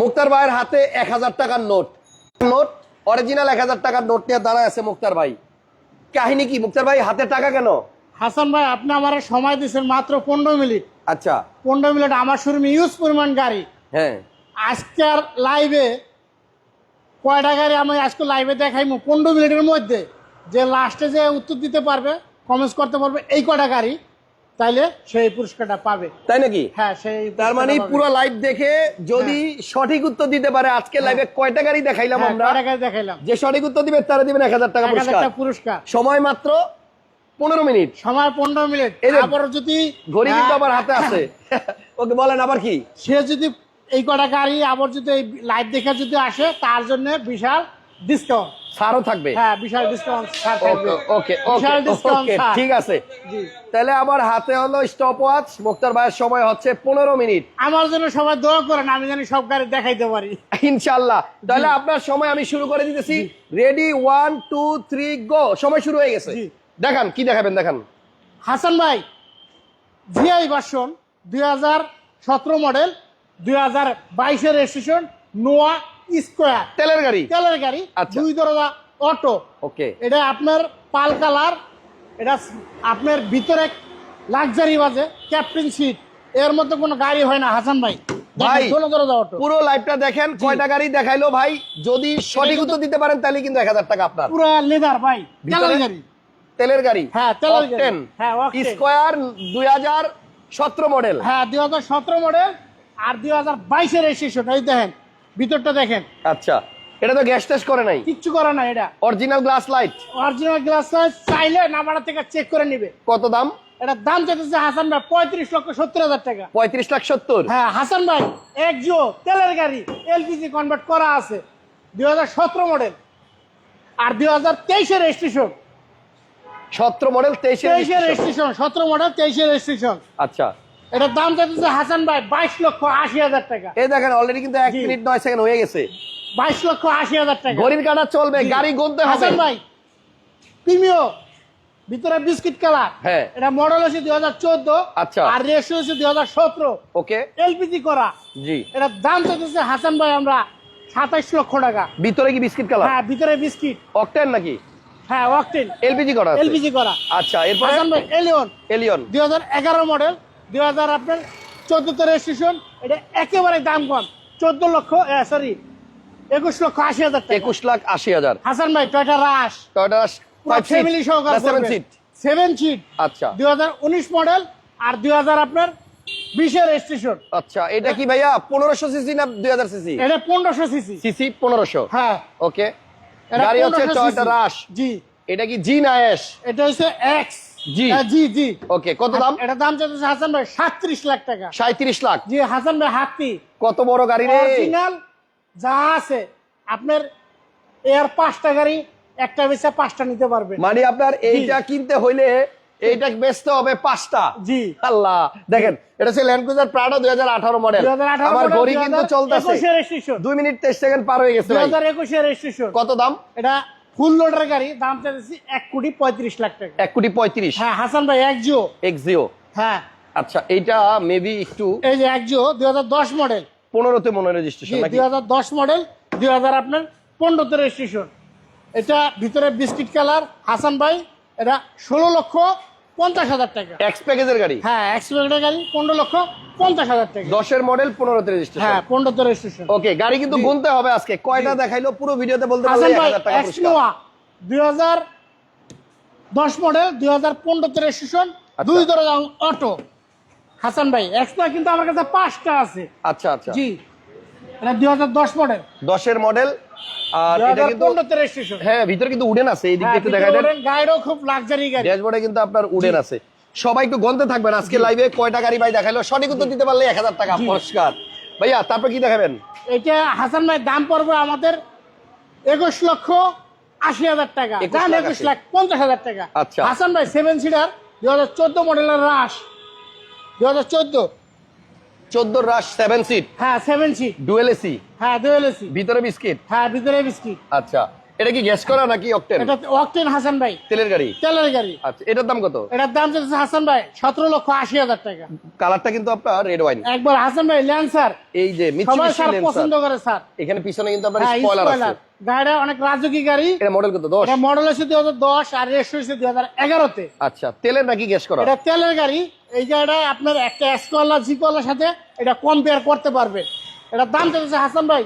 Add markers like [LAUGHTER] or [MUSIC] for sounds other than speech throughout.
মুক্তার ভাইয়ের হাতে এক হাজার টাকার নোট। নোট অরিজিনাল এক হাজার টাকার নোট নিয়ে দাঁড়ায় আছে মুক্তার ভাই। কাহিনী কি? মুক্তার ভাই হাতে টাকা কেন? হাসান ভাই আপনি আমার সময় দিয়েছেন মাত্র পনেরো মিনিট। আচ্ছা। পনেরো মিনিট আমার শোরুমে ইউজ পরিমাণ গাড়ি। হ্যাঁ। আজকের লাইভে কয়টা গাড়ি আমি আজকে লাইভে দেখাইমু? পনেরো মিনিটের মধ্যে। যে লাস্টে যে উত্তর দিতে পারবে কমেন্টস করতে পারবে এই কয়টা গাড়ি? তাইলে সেই পুরস্কারটা পাবে। তাই নাকি? হ্যাঁ সেই তার মানে পুরো লাইভ দেখে যদি সঠিক উত্তর দিতে পারে আজকে লাইভে কয়টা গাড়ি দেখাইলাম হ্যাঁ, আমরা? কয়টা গাড়ি দেখাইলাম? যে সঠিক উত্তর দিবে তারা দিবেন এক হাজার টাকা পুরস্কার। পুরস্কার। সময় মাত্র পনেরো মিনিট। সময় পনেরো মিনিট। আবার যদি ঘড়ি কিন্তু হ্যাঁ, আমার হাতে আছে। [LAUGHS] ওকে বলেন আবার কি? সে যদি এই কটা গাড়ি আবার যদি এই লাইভ দেখে যদি আসে তার জন্য বিশাল ডিসকাউন্ট ছাড়ও থাকবে? হ্যাঁ বিশাল ডিসকাউন্ট ছাড় থাকবে। ওকে ঠিক আছে। জি। তাহলে আমার হাতে হলো স্টপ ওয়াচ মুক্তার ভাইয়ের সময় হচ্ছে পনেরো মিনিট। আমার জন্য সবাই দোয়া করেন আমি জানি সব গাড়ি দেখাইতে পারি। ইনশাল্লাহ। তাহলে আপনার সময় আমি শুরু করে দিতেছি। Ready one two three go সময় শুরু হয়ে গেছে। দেখান কি দেখাবেন দেখান। হাসান ভাই জিআই ভার্সন দুই হাজার সতেরো মডেল দুই হাজার বাইশের রেজিস্ট্রেশন নোয়া স্কোয়ার। তেলের গাড়ি? তেলের গাড়ি আচ্ছা। দুই দরজা অটো। ওকে। এটা আপনার পাল কালার এটা আপনার ভিতরে লাক্সারি বাজে ক্যাপ্টেন সিট। এর মধ্যে কোনো গাড়ি হয় না হাসান ভাই। ভাই, পুরো লাইভটা দেখেন কয়টা গাড়ি দেখাইলো ভাই? যদি সঠিক উত্তর দিতে পারেন তাহলে কিন্তু এক হাজার টাকা আপনার। পুরো লেদার ভাই। তেলের গাড়ি। তেলের গাড়ি? হ্যাঁ, তেলের গাড়ি। হ্যাঁ, স্কোয়ার দুই হাজার সতেরো মডেল হ্যাঁ দুই হাজার সতেরো মডেল আর দুই হাজার বাইশের রেজিস্ট্রেশন এই দেখেন। ভিতরটা দেখেন। আচ্ছা এটা তো গ্যাস টেস্ট করে নাই। কিচ্ছু করে না এটা। Original glass light original glass light চাইলে নাম্বারটা থেকে চেক করে নিবে। কত দাম? এটা দাম চাইতেছে হাসান ভাই পঁয়ত্রিশ লক্ষ সত্তর হাজার টাকা। পঁয়ত্রিশ লাখ সত্তর? হ্যাঁ হাসান ভাই এক জিও তেলের গাড়ি এলপিজি কনভার্ট করা আছে। দুই হাজার সতেরো মডেল আর দুই হাজার তেইশের রেজিস্ট্রেশন সতেরো মডেল তেইশে তেইশের রেজিস্ট্রেশন সতেরো মডেল তেইশের রেজিস্ট্রেশন আচ্ছা। এটার দাম চাইতেছে হাসান ভাই বাইশ লক্ষ আশি হাজার টাকা। এই দেখেন অলরেডি কিন্তু এক মিনিট নয় সেকেন্ড হয়ে গেছে। বাইশ লক্ষ আশি হাজার টাকা। ঘড়ির কাটা চলবে গাড়ি গুনতে হাসান ভাই প্রিমিও ভিতরে বিস্কিট কালার। হ্যাঁ। এটা মডেল হচ্ছে দুই হাজার চোদ্দ আচ্ছা। আর রেশিও হচ্ছে দুই হাজার সতেরো। ওকে। এলপিজি করা। জি। এটার দাম চাইতেছে হাসান ভাই আমরা সাতাইশ লক্ষ টাকা। ভিতরে কি বিস্কিট কালার? হ্যাঁ ভিতরে বিস্কিট। অকটেন নাকি? হ্যাঁ অকটেন এলপিজি করা এলপিজি করা। আচ্ছা এরপরে? হাসান ভাই এলিয়ন এলিয়ন দুই হাজার এগারো মডেল দুই হাজার আপনার চোদ্দতে রেজিস্ট্রেশন এটা একেবারে দাম কম। চোদ্দ লক্ষ সরি একুশ লক্ষ আশি হাজার একুশ লাখ আশি হাজার। হাসান ভাই টয়টা রাশ টয়টা ফ্যামিলি সহকারে সেভেন সিট সেভেন সিট আচ্ছা। দুই হাজার উনিশ মডেল আর দুই হাজার আপনার বিশের রেজিস্ট্রেশন আচ্ছা এটা কি ভাইয়া পনেরোশো সিসি না দুই হাজার সিসি এটা পনেরোশো সিসি সিসি পনেরোশো। হ্যাঁ। ওকে গাড়ি হচ্ছে টয়টা রাশ জি। এটা কি জি না এস এটা হচ্ছে এক্স জি। জি জি। ওকে কত দাম? এটা দাম চাইতেছে হাসান ভাই সাতত্রিশ লাখ টাকা। সাঁত্রিশ লাখ। জি হাসান ভাই হাতি। কত বড় গাড়ি রে? অরিজিনাল যা আছে আপনার এর পাঁচটা গাড়ি একটা বেচে পাঁচটা নিতে পারবেন মানে আপনার এইটা কিনতে হইলে এইটা বেচতে হবে পাঁচটা। জি। আল্লাহ দেখেন এটা হচ্ছে ল্যান্ড ক্রুজার প্রাডো দুই হাজার আঠারো মডেল 2018 আমার ঘড়ি কিন্তু চলতেছে। রেজিস্ট্রেশন দুই মিনিট তেইশ সেকেন্ড পার হয়ে গেছে দুই ভাই। হাজার একুশে রেজিস্ট্রেশন কত দাম? এটা ফুল লোডের গাড়ি দাম চাইতেছি এক কোটি পঁয়ত্রিশ লাখ টাকা। এক কোটি পঁয়ত্রিশ। হ্যাঁ হাসান ভাই এক জিও। এক্সিও হ্যাঁ। আচ্ছা এইটা মেবি একটু এই যে এক জিও দুই হাজার দশ মডেল। পনেরোতে মনে রেজিস্ট্রেশন দুই হাজার দশ মডেল দুই হাজার আপনার পনেরোতে রেজিস্ট্রেশন এটা ভিতরে বিস্কিট কালার হাসান ভাই এটা ষোলো লক্ষ পঞ্চাশ হাজার টাকা। এক্স প্যাকেজের গাড়ি? হ্যাঁ এক্সপেক্টেড গাড়ি পনেরো লক্ষ পঞ্চাশ হাজার টাকা। দশের মডেল পনেরোতে রেজিস্ট্রেশন হ্যাঁ পনেরোতে রেজিস্ট্রেশন ওকে গাড়ি কিন্তু। গুনতে হবে আজকে। কয়টা দেখাইলো? পুরো ভিডিওতে বলতে পারলে এক্স দুই হাজার দশ মডেল দুই হাজার পনেরোতে রেজিস্ট্রেশন আচ্ছা। দুই দরজা অটো হাসান ভাই এক্স নোয়া কিন্তু আমার কাছে পাঁচটা আছে। আচ্ছা আচ্ছা। জি। এটা মডেল মডেল আর এটা কিন্তু পনেরোতে রেজিস্ট্রেশন হ্যাঁ ভিতরে কিন্তু উডেন আছে এই দিক হ্যাঁ, দেখা গাড়িও খুব লাক্সারি গাড়ি। ড্যাশবোর্ডে কিন্তু আপনার উডেন আছে। সবাই একটু গন্তে থাকবেন আজকে লাইভে কয়টা গাড়ি ভাই দেখাইলো? সঠিক উত্তর দিতে পারলে এক হাজার টাকা পুরস্কার ভাইয়া তারপর কি দেখাবেন? এটা হাসান ভাই দাম পড়বে আমাদের একুশ লক্ষ আশি হাজার টাকা। দাম। লাখ হাজার টাকা। আচ্ছা। হাসান ভাই সেভেন সিটার দুই হাজার চোদ্দ মডেলের রাশ দুই হাজার চোদ্দ চোদ্দ রাশ সেভেন সিট হ্যাঁ সেভেন সিট ডুয়েল এসি হ্যাঁ দুয়েল এসি ভিতরে বিস্কিট? হ্যাঁ ভিতরে বিস্কিট। আচ্ছা। এটা কি গ্যাস করা নাকি অকটেন? এটা অকটেন হাসান ভাই। তেলের গাড়ি? তেলের গাড়ি। আচ্ছা এটার দাম কত? এটার দাম চলছে হাসান ভাই সতেরো লক্ষ আশি হাজার টাকা। কালারটা কিন্তু আপনার রেড ওয়াইন একবার হাসান ভাই ল্যান্সার এই যে মিচুবিশি স্যার লেন্সার পছন্দ করে স্যার। এখানে পিছনে কিন্তু আপনার স্পয়লার আছে। গাড়িটা অনেক রাজকী গাড়ি। এটা মডেল কত? 10 এটা মডেল হচ্ছে দুই হাজার দশ আর রেজিস্ট্রেশন হচ্ছে দুই হাজার এগারোতে আচ্ছা তেলের নাকি গ্যাস করা? এটা তেলের গাড়ি। এই গাড়িটা আপনার একটা এসকোয়ালা জিকোয়ালার সাথে এটা কম্পেয়ার করতে পারবে। এটা দাম চলছে হাসান ভাই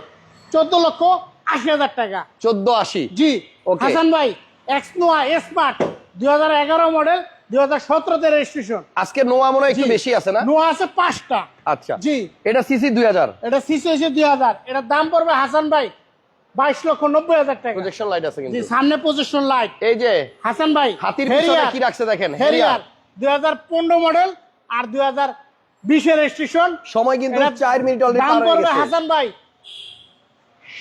চোদ্দ লক্ষ আশি হাজার টাকা। 1480 জি Okay. হাসান ভাই এক্সনোয়া স্মার্ট দুই হাজার এগারো মডেল দুই হাজার সতেরোতে রেজিস্ট্রেশন আজকে নোয়া মনে হয় একটু বেশি আছে না? নোয়া আছে পাঁচটা। আচ্ছা। জি। এটা সিসি 2000 এটা সিসি হয়েছে দুই হাজার। এটার দাম পড়বে হাসান ভাই বাইশ লক্ষ নব্বই হাজার টাকা। প্রজেকশন লাইট আছে কিন্তু। সামনে পজিশন লাইট এই যে হাসান ভাই হাতির পিছনে কি রাখছে দেখেন? হেরিয়ার দুই হাজার পনেরো মডেল আর দুই হাজার বিশের রেজিস্ট্রেশন সময় কিন্তু 4 মিনিট অলরেডি দাম পড়বে হাসান ভাই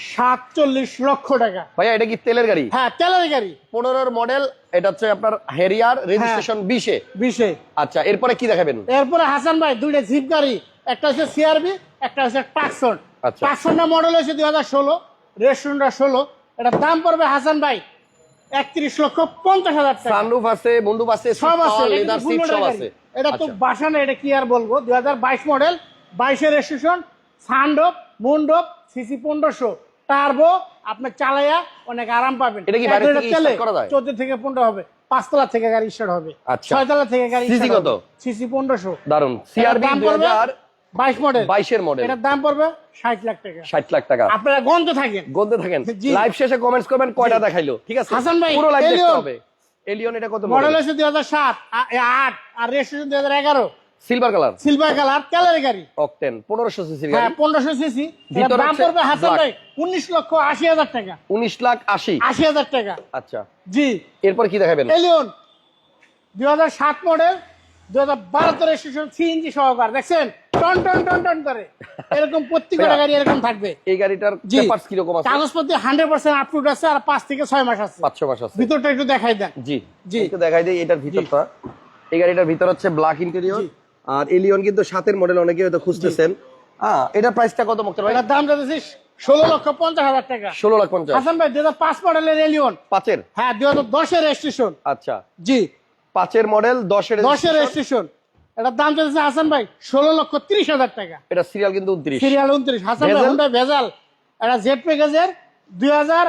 সাতচল্লিশ লক্ষ টাকা। ভাইয়া এটা কি তেলের গাড়ি? হ্যাঁ তেলের গাড়ি। 15 এর মডেল এটা হচ্ছে আপনার হেরিয়ার রেজিস্ট্রেশন 20 এ বিশে। আচ্ছা এরপরে কি দেখাবেন? এরপরে হাসান ভাই দুইটা জিপ গাড়ি একটা হচ্ছে সিআরবি একটা হচ্ছে টাকসন আচ্ছা। মডেল হচ্ছে দুই হাজার ষোলো রেস্টুরেন্টটা ষোলো। এটার দাম পড়বে হাসান ভাই একত্রিশ লক্ষ পঞ্চাশ হাজার টাকা। সানরুফ আছে বন্দুক আছে সব আছে এটা কিন্তু সিট সব আছে। এটা তো আচ্ছা। বাসা না এটা কি আর বলব? দুই হাজার বাইশ মডেল বাইশের রেজিস্ট্রেশন সানডোপ মুন্ডোপ সিসি পনেরোশো টার্বো আপনি চালাইয়া অনেক আরাম পাবেন। এটা কি বাইরে থেকে start করা যায়? চোদ্দ থেকে পনেরো হবে পাঁচতলা থেকে গাড়ি স্টার্ট হবে আচ্ছা। ছয়তলা থেকে গাড়ি কত? সিসি দারুণ সিআরবি 2000 বাইশ মডেল 22 এর মডেল এটার দাম পড়বে ষাট লাখ টাকা। 60 লাখ টাকা। আপনারা গন্ত থাকেন। গলতে থাকেন। [LAUGHS] লাইভ শেষে কমেন্টস করবেন কয়টা দেখাইলো? ঠিক আছে? হাসান ভাই, পুরো লাইভ দেখতে এলিয়ন। হবে। এলিয়ন এটা কত মডেল হচ্ছে দুই হাজার সাত আট আর রেজিস্ট্রেশন দুই হাজার এগারো। সিলভার কালার সিলভার কালার গাড়ি। অকটেন 1500 সিসি হ্যাঁ সিসি ভিতরে দাম পড়বে হাসান ভাই উনিশ লক্ষ আশি হাজার টাকা। 19 লাখ 80 হাজার টাকা। আচ্ছা। জি। এরপর কি দেখাবেন? এলিয়ন দুই হাজার সাত মডেল রেজিস্ট্রেশন সিএনজি সহকার দেখছেন? টন টন টন টন করে। এরকম প্রত্যেকটা গাড়ি এরকম থাকবে। এই গাড়িটার পেপারস কি রকম আছে? কাগজপত্র হান্ড্রেড পার্সেন্ট আপলোড আছে আর পাঁচ থেকে ছয় মাস আছে। 500 মাস আছে। ভিতরটা একটু দেখাই দেন। জি। জি। একটু দেখাই দেই এটার ভিতরটা। এই গাড়িটার ভিতর হচ্ছে ব্ল্যাক ইন্টেরিয়র। আর এলিয়ন কিন্তু সাতের মডেল অনেকে হয়তো খুঁজতেছেন। হ্যাঁ এটার প্রাইসটা কত ভাই দাম যাচ্ছে ষোলো লক্ষ পঞ্চাশ হাজার টাকা। 16 লাখ 50 হাসান ভাই দুই হাজার পাঁচ মডেলের এলিয়ন পাঁচের? হ্যাঁ দুই হাজার দশের রেজিস্ট্রেশন আচ্ছা। জি। পাঁচের মডেল দশের দশের রেজিস্ট্রেশন এটার দাম চলছে হাসান ভাই ষোলো লক্ষ ত্রিশ হাজার টাকা। এটা সিরিয়াল কিন্তু 29 সিরিয়াল উনত্রিশ। হাসান ভাই ভেজাল? এটা জেড প্যাকেজের দুই হাজার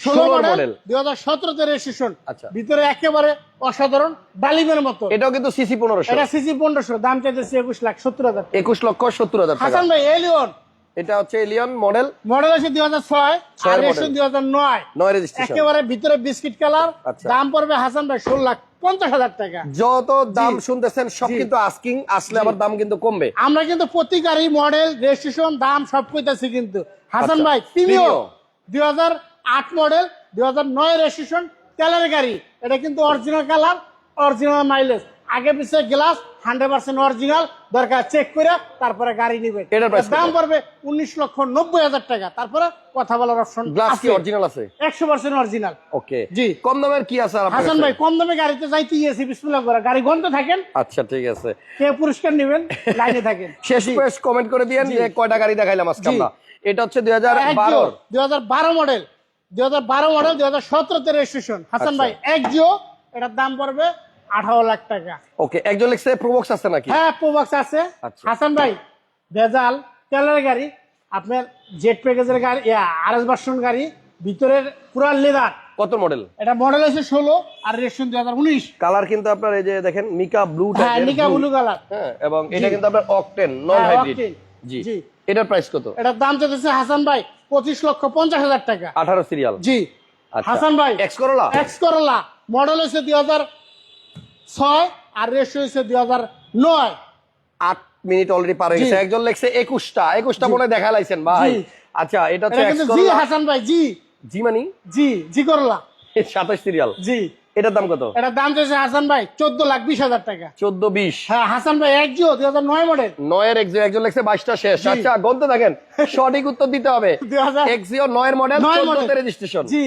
ষোলো মডেল দুই হাজার সতেরোতে রেজিস্ট্রেশন আচ্ছা। ভিতরে একেবারে অসাধারণ ডালিমের মতো। এটাও কিন্তু সিসি পনেরোশো। এটা সিসি পনেরোশো দাম চাইতেছে একুশ লাখ সত্তর হাজার একুশ লক্ষ সত্তর হাজার হাসান ভাই এলিয়ন এটা হচ্ছে এলিয়ন মডেল মডেল আছে দুই হাজার ছয় আর রেজিস্ট্রেশন দুই হাজার নয়। নয় রেজিস্ট্রেশন একেবারে ভিতরে বিস্কিট কালার আচ্ছা। দাম পড়বে হাসান ভাই ষোলো লাখ পঞ্চাশ হাজার টাকা। যত দাম শুনতেছেন সব কিন্তু আস্কিং আসলে আবার দাম কিন্তু কমবে। আমরা কিন্তু প্রতি গাড়ি মডেল রেজিস্ট্রেশন দাম সব কইতাছি কিন্তু। হাসান আচ্ছা, ভাই Premio। দুই হাজার আট মডেল দুই হাজার নয় রেজিস্ট্রেশন তেলের গাড়ি। এটা কিন্তু অরিজিনাল কালার অরিজিনাল মাইলেজ আগে পিছিয়ে গ্লাস হান্ড্রেড পার্সেন্ট অরিজিনাল দরকার চেক করে তারপরে গাড়ি নিবে। দাম পড়বে উনিশ লক্ষ নব্বই হাজার টাকা। তারপরে কথা বলার অপশন গ্লাস কি অরিজিনাল আছে? একশো পার্সেন্ট অরিজিনাল ওকে। জি। কম দামের কি আছে হাসান ভাই কম দামে গাড়িতে যাইতে গিয়েছি বিসমিল্লাহ করে। গাড়ি গন্ধ থাকেন। আচ্ছা ঠিক আছে। কে পুরস্কার নেবেন? লাইনে থাকেন। [LAUGHS] শেষ কমেন্ট করে দিয়েন যে কয়টা গাড়ি দেখাইলাম আজকে আমরা? এটা হচ্ছে দুই হাজার বারো দুই হাজার বারো মডেল দুই হাজার বারো মডেল দুই হাজার সতেরোতে রেজিস্ট্রেশন হাসান আচ্ছা। ভাই এক জিও এটার দাম পড়বে আঠারো লাখ টাকা। ওকে একজন লিখছে প্রোবক্স আছে নাকি? হ্যাঁ প্রোবক্স আছে। আচ্ছা। হাসান ভাই ভেজাল তেলের গাড়ি আপনার জেট প্যাকেজের গাড়ি আর এস ভার্সন গাড়ি ভিতরের পুরা লেদার কত মডেল এটা মডেল হচ্ছে ষোলো আর রেজিস্ট্রেশন দুই হাজার উনিশ। কালার কিন্তু আপনার এই যে দেখেন মিকা ব্লু হ্যাঁ নিকা ব্লু কালার হ্যাঁ এবং এটা কিন্তু আপনার অকটেন নন হাইব্রিড জি। জি। এটার প্রাইস কত? এটার দাম চলতেছে হাসান ভাই পঁচিশ লক্ষ পঞ্চাশ হাজার টাকা। আঠারো সিরিয়াল জি আচ্ছা। হাসান ভাই। X Corolla X Corolla model হচ্ছে দুই হাজার ছয় আর রেশো হচ্ছে দুই হাজার নয়। আট মিনিট অলরেডি পার হয়ে গেছে। একজন লেখছে একুশটা। একুশটা মনে দেখা লাইছেন ভাই। আচ্ছা এটা হচ্ছে জি হাসান ভাই জি। জি মানি? জি জি করলা সাতাশ সিরিয়াল জি। এটার দাম কত? এটার দাম চলছে হাসান ভাই চোদ্দ লাখ বিশ হাজার টাকা। চোদ্দ বিশ। হ্যাঁ হাসান ভাই এক জিও দুই হাজার নয় মডেল। নয়ের একজন একজন লেখছে বাইশটা শেষ। আচ্ছা গন্তে থাকেন সঠিক উত্তর দিতে হবে। 2000 এক্সিও নয়ের মডেল চোদ্দতে রেজিস্ট্রেশন। জি।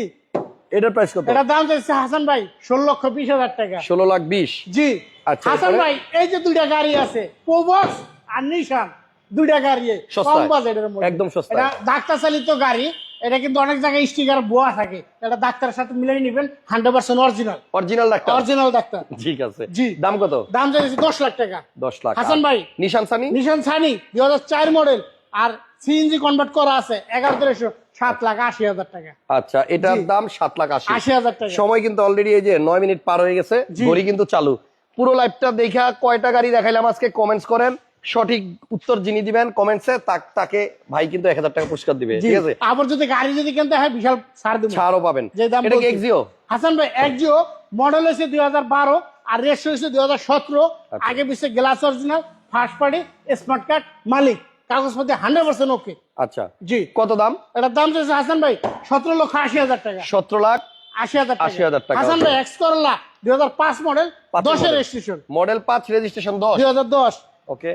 এটার প্রাইস কত? এটার দাম চলছে হাসান ভাই ষোলো লক্ষ বিশ হাজার টাকা। ষোলো লাখ বিশ। জি। আচ্ছা, হাসান ভাই এই যে দুইটা গাড়ি আছে প্রোবক্স আর নিশান দুইটা গাড়ি। কম বাজেটের মধ্যে। একদম সস্তায়। এটা ডাক্তার চালিত গাড়ি এটা কিন্তু অনেক জায়গায় স্টিকার বোয়া থাকে। এটা ডাক্তারের সাথে মিলিয়ে নেবেন hundred percent original original doctor? Original doctor. ঠিক আছে। জি। দাম কত? দাম চাইছে দশ লাখ টাকা। দশ লাখ। হাসান ভাই। নিশান সানি? নিশান সানি দুই হাজার চার মডেল আর সিএনজি কনভার্ট করা আছে এগারো তেরোশো সাত লাখ আশি হাজার টাকা। আচ্ছা এটার দাম সাত লাখ আশি। আশি হাজার টাকা। সময় কিন্তু অলরেডি এই যে নয় মিনিট পার হয়ে গেছে। ঘড়ি কিন্তু চালু। পুরো লাইভটা দেখা কয়টা গাড়ি দেখাইলাম আজকে? কমেন্টস করেন। সঠিক উত্তর যিনি দিবেন কমেন্টসে তাকে ভাই কিন্তু এক হাজার টাকা পুরস্কার দিবে ঠিক আছে? আবার যদি গাড়ি যদি কিনতে হয় বিশাল ছাড় দেবো। ছাড়ও পাবেন। এটা কি এক্সিও হাসান ভাই একজিও মডেল হয়েছে দুই হাজার বারো আর রেস হয়েছে দুই হাজার সতেরো। আচ্ছা। আগে পিছিয়ে glass original first party smart card মালিক। কাগজপত্র হান্ড্রেড পার্সেন্ট ওকে আচ্ছা। জি। কত দাম? এটার দাম চাইছে হাসান ভাই সতেরো লক্ষ আশি হাজার টাকা। সতেরো লাখ আশি হাজার 80,000 টাকা। হাসান ভাই এক্স করলা দুই হাজার পাঁচ মডেল দশের রেজিস্ট্রেশন মডেল পাঁচ রেজিস্ট্রেশন দশ। দুই হাজার দশ। ওকে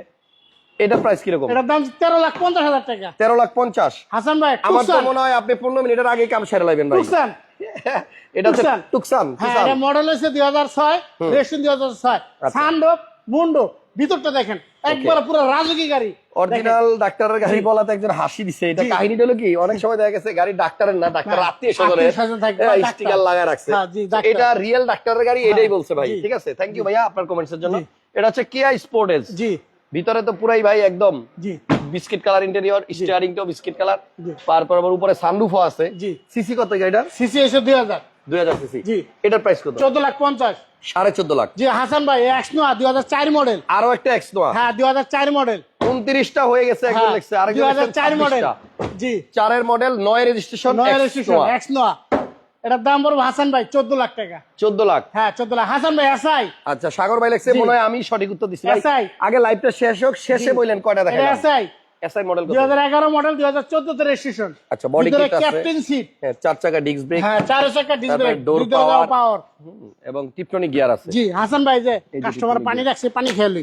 এটা প্রাইস কীরকম? এটার দাম তেরো লাখ পঞ্চাশ হাজার টাকা। তেরো লাখ পঞ্চাশ? হাসান ভাই আমার তো মনে হয় আপনি পনেরো মিনিটের আগে কাম সেরে লাইবেন ভাই। টুকসান। [LAUGHS] এটা টুকসান। টুকসান হ্যাঁ এটা মডেল হয়েছে দুই হাজার ছয় রেজিস্ট্রেশন দুই হাজার ছয়। আচ্ছা। সান্ডো মুন্ডো ভিতরটা দেখেন। একবার পুরো রাজুকি গাড়ি। অরিজিনাল ডাক্তারের গাড়ি বলাতে একজন হাসি দিছে। এটা। কাহিনীটা হলো কি? অনেক সময় দেখা গেছে গাড়ি ডাক্তারের না ডাক্তার হ্যাঁ, আত্মীয় স্বজনের। স্টিকার লাগায় রাখছে। হ্যাঁ। এটা রিয়েল ডাক্তারের গাড়ি এটাই বলছে ভাই ঠিক আছে? থ্যাংক ইউ ভাইয়া আপনার কমেন্টস এর জন্য। এটা হচ্ছে কিয়া স্পোর্টেজ জি। ভিতরে তো পুরাই ভাই একদম জি। বিস্কিট কালার ইন্টেরিয়র স্টিয়ারিংটাও বিস্কিট কালার। তারপর আবার উপরে সানরুফও আছে। জি। সিসি কত গাড়িটার সিসি এসে দুই হাজার। দুই হাজার সিসি জি। এটার প্রাইস কত? চোদ্দ লাখ পঞ্চাশ। সাড়ে চোদ্দ লাখ। জি হাসান ভাই এক্স নোয়া দুই হাজার চার মডেল আরও একটা এক্স নোয়া হ্যাঁ দুই হাজার চার মডেল উনত্রিশটা হয়ে গেছে একজন হ্যাঁ লিখছে। আরেকজন দুই হাজার লিখছেন চার মডেল 26টা। জি। চারের মডেল নয় রেজিস্ট্রেশন নয় রেজিস্ট্রেশন এক্স নোয়া এটার দাম পড়বে হাসান ভাই চোদ্দ লাখ টাকা। চোদ্দ লাখ? হ্যাঁ চোদ্দ লাখ। হাসান ভাই এসআই। আচ্ছা সাগর ভাই মনে হয় আমি সঠিক উত্তর দিচ্ছি। SI আগে লাইভটা শেষ হোক শেষে বললেন কয়টা এটা দেখা SI SI model model registration আচ্ছা, body kit আছে। ক্যাপ্টেন সিট হ্যাঁ চার চাকা ডিস্ক ব্রেক হ্যাঁ চার চাকা ডিসপ্লে তারপরে door পাওয়ার এবং টিপটনিক গিয়ার আছে। জি হাসান ভাই যে কাস্টমার পানি রাখছে পানি খেয়ালি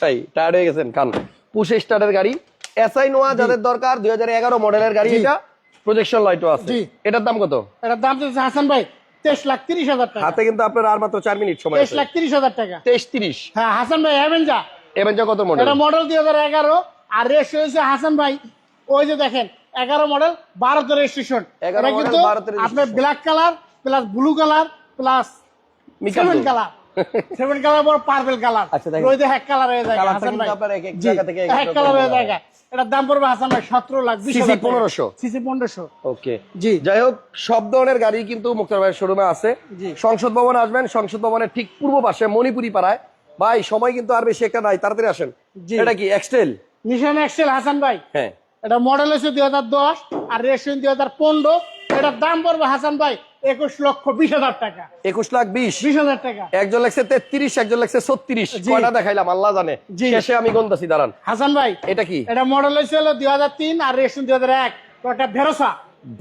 তাই টায়ার্ড হয়ে গেছেন কান। পুশ স্টার্টের গাড়ি এসআই নোয়া যাদের দরকার দুই হাজার এগারো মডেলের গাড়ি এটা। প্রজেকশন লাইটও আছে। এটার দাম কত? এটার দাম চাইছে হাসান ভাই তেইশ লাখ তিরিশ হাজার টাকা। হাতে কিন্তু আপনার আর মাত্র চার মিনিট সময় তেইশ আছে লাখ তিরিশ হাজার টাকা। তেইশ তিরিশ? হ্যাঁ হাসান ভাই অ্যাভেঞ্জা এভেঞ্জা কত মডেল এটা মডেল দুই হাজার এগারো। আর রেস হয়েছে হাসান ভাই ওই যে দেখেন এগারো মডেল বারোতে রেজিস্ট্রেশন 11 এটা কিন্তু 12 তে। আপনার black colour plus blue colour plus. Seven colour seven colour purple colour আচ্ছা, রোদে এক কালার হয়ে যায় হাসান ভাই। আপনার এক জায়গা থেকে কালার হয়ে যায়। এটার দাম পড়বে হাসান ভাই সতেরো লাখ বিশ CC হাজার 1500 সিসি পনেরোশো। ওকে জি। যাই হোক সব ধরনের গাড়ি কিন্তু মুক্তার ভাইয়ের শোরুমে আছে। সংসদ ভবন আসবেন সংসদ ভবনের ঠিক পূর্ব পাশে মণিপুরি পাড়ায় ভাই সময় কিন্তু আর বেশি একটা নাই তাড়াতাড়ি আসেন। এটা কি এক্সটেল নিশান এক্সেল হাসান ভাই। হ্যাঁ। এটা মডেল হাজার দশ আর রেজিস্ট্রেশন দুই হাজার পনেরো। এটার দাম পড়বে হাসান ভাই একুশ লক্ষ বিশ হাজার টাকা। একুশ লাখ বিশ। বিশ হাজার টাকা। একজন তেত্রিশ একজন লেখছে ছত্রিশ। কয়টা দেখাইলাম? আল্লাহ জানে। শেষে আমি গন্তাছি দাঁড়ান। হাসান ভাই এটা কি? এটা মডেল হয়েছিল দুই হাজার তিন আর দুই হাজার এক। টয়টা ভেরোসা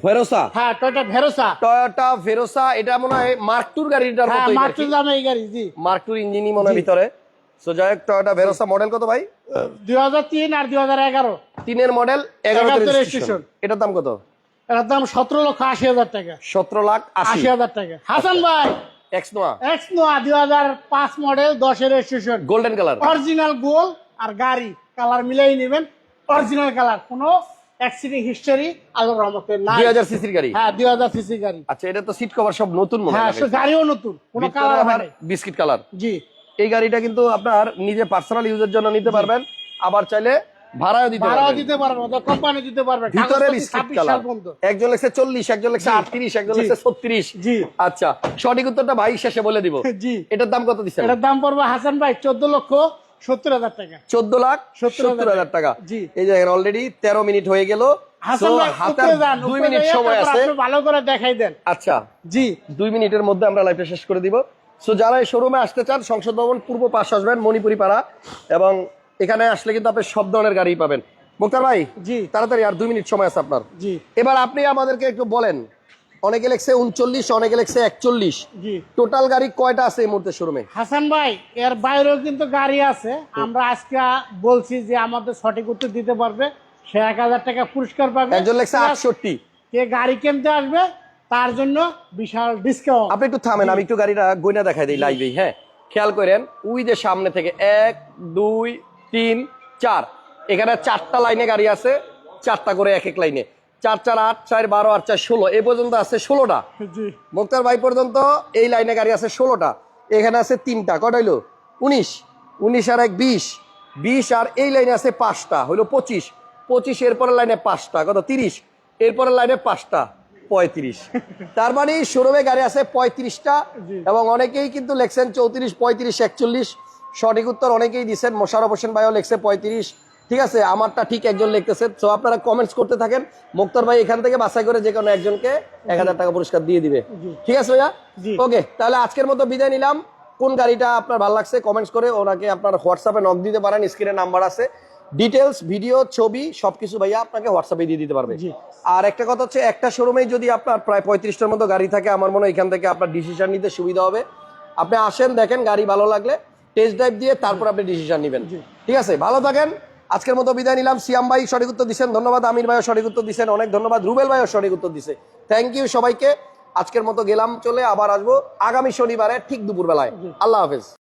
ভেরোসা হ্যাঁ টয়টা ভেরোসা টয়োটা ভেরোসা এটা মনে হয় মার্ক টুর গাড়িটার হ্যাঁ এই গাড়ি জি। মার্ক টুর ইঞ্জিনই মনে ভিতরে। সো যাই হোক টয়োটা ভেরোসা মডেল কত ভাই? দুই হাজার তিন আর দুই হাজার এগারো। তিনের মডেল এগারো রেজিস্ট্রেশন এটার দাম কত? এটার দাম সতেরো লক্ষ আশি হাজার টাকা। সতেরো লাখ আশি। হাজার টাকা। হাসান ভাই। এক্স নোয়া। এক্স নোয়া দুই হাজার পাঁচ মডেল দশের রেজিস্ট্রেশন গোল্ডেন কালার অরিজিনাল গোল আর গাড়ি। কালার মিলাই নেবেন। অরিজিনাল কালার কোনো অ্যাক্সিডেন্ট হিস্টোরি রহমতের সিসির গাড়ি? হ্যাঁ গাড়ি। আচ্ছা এটা তো সিট কভার সব নতুন মনে হ্যাঁ হয় গাড়িও নতুন। কোনো কালার হয় বিস্কিট কালার জি। এই গাড়িটা কিন্তু আপনার নিজে পার্সোনাল ইউজের জন্য নিতে পারবেন। আবার চাইলে ভাড়াও দিতে ভাড়াও দিতে পারবে ওদের কোম্পানি দিতে পারবে ভিতরে বিস্কিট কালার একজন লেখছে চল্লিশ একজন লেখছে জি। আটত্রিশ একজন লেখছে ছত্রিশ। জি। আচ্ছা সঠিক উত্তরটা ভাই শেষে বলে দিব। [LAUGHS] জি। এটার দাম কত দিচ্ছেন? এটার দাম পড়বে হাসান ভাই চোদ্দ লক্ষ সত্তর হাজার টাকা। চোদ্দ লাখ 70,000 সত্তর হাজার টাকা। জি। এই যে অলরেডি তেরো মিনিট হয়ে গেল। দুই মিনিট সময় আছে। ভালো করে দেখাই দেন। আচ্ছা। জি। দুই মিনিটের মধ্যে আমরা লাইভটা শেষ করে দিব। সো যারা এই শোরুমে আসতে চান সংসদ ভবন পূর্ব পাশ আসবেন মণিপুরি পাড়া এবং এখানে আসলে কিন্তু আপনি সব ধরনের গাড়ি পাবেন। মুক্তার ভাই জি। তাড়াতাড়ি আর দুই মিনিট সময় আছে আপনার। জি। এবার আপনি আমাদেরকে একটু বলেন অনেকে লেখছে উনচল্লিশ অনেকে লেখছে একচল্লিশ। জি। টোটাল গাড়ি কয়টা আছে এই মুহূর্তে শোরুমে হাসান ভাই এর বাইরেও কিন্তু গাড়ি আছে। আমরা আজকে বলছি যে আমাদের সঠিক উত্তর দিতে পারবে। সে এক হাজার টাকা পুরস্কার পাবে। একজন লেখছে আটষট্টি। কে গাড়ি কিনতে আসবে তার জন্য বিশাল ডিসকাউন্ট আপনি একটু থামেন আমি একটু গাড়িটা গয়না দেখাই দিই লাইভেই হ্যাঁ? খেয়াল করেন উই যে সামনে থেকে এক দুই তিন চার। এখানে চারটা লাইনে গাড়ি আছে চারটা করে এক এক লাইনে। চার চার আট চার বারো আট চার ষোলো। এ পর্যন্ত আছে ষোলোটা। মুক্তার ভাই পর্যন্ত এই লাইনে গাড়ি আছে ষোলোটা। এখানে আছে তিনটা। কটা হইল? উনিশ। উনিশ আর এক বিশ। বিশ আর এই লাইনে আছে পাঁচটা। হইল পঁচিশ। পঁচিশ এরপরের লাইনে পাঁচটা। কত? তিরিশ। এরপরের লাইনে পাঁচটা। পঁয়ত্রিশ। তার মানে শোরুমে গাড়ি আছে পঁয়ত্রিশটা এবং অনেকেই কিন্তু লেখছেন চৌত্রিশ পঁয়ত্রিশ একচল্লিশ। সঠিক উত্তর অনেকেই দিচ্ছেন মোশারফ হোসেন ভাইও লেখছে পঁয়ত্রিশ। ঠিক আছে আমারটা ঠিক একজন লিখতেছে। তো আপনারা কমেন্টস করতে থাকেন। মুক্তার ভাই এখান থেকে বাছাই করে যে কোনো একজনকে এক হাজার টাকা পুরস্কার দিয়ে দিবে। ঠিক আছে ভাইয়া? ওকে তাহলে আজকের মতো বিদায় নিলাম। কোন গাড়িটা আপনার ভালো লাগছে কমেন্টস করে ওনাকে আপনার হোয়াটসঅ্যাপে নক দিতে পারেন স্ক্রিনে নাম্বার আছে। ডিটেলস ভিডিও ছবি সবকিছু ভাইয়া আপনাকে হোয়াটসঅ্যাপে দিয়ে দিতে পারবে। আর একটা কথা হচ্ছে একটা শোরুমেই যদি আপনার প্রায় পঁয়ত্রিশটার মতো গাড়ি থাকে আমার মনে হয় এখান থেকে আপনার ডিসিশন নিতে সুবিধা হবে। আপনি আসেন দেখেন গাড়ি ভালো লাগলে। টেস্ট ড্রাইভ দিয়ে তারপর আপনি ডিসিশন নেবেন। ঠিক আছে? ভালো থাকেন। আজকের মতো বিদায় নিলাম। সিয়াম ভাই সঠিক উত্তর দিচ্ছেন ধন্যবাদ। আমির ভাইও সঠিক উত্তর দিচ্ছেন অনেক ধন্যবাদ। রুবেল ভাইও সঠিক উত্তর দিছে। থ্যাংক ইউ সবাইকে। আজকের মতো গেলাম। চলে আবার আসব আগামী শনিবারে ঠিক দুপুরবেলায়। আল্লাহ হাফেজ।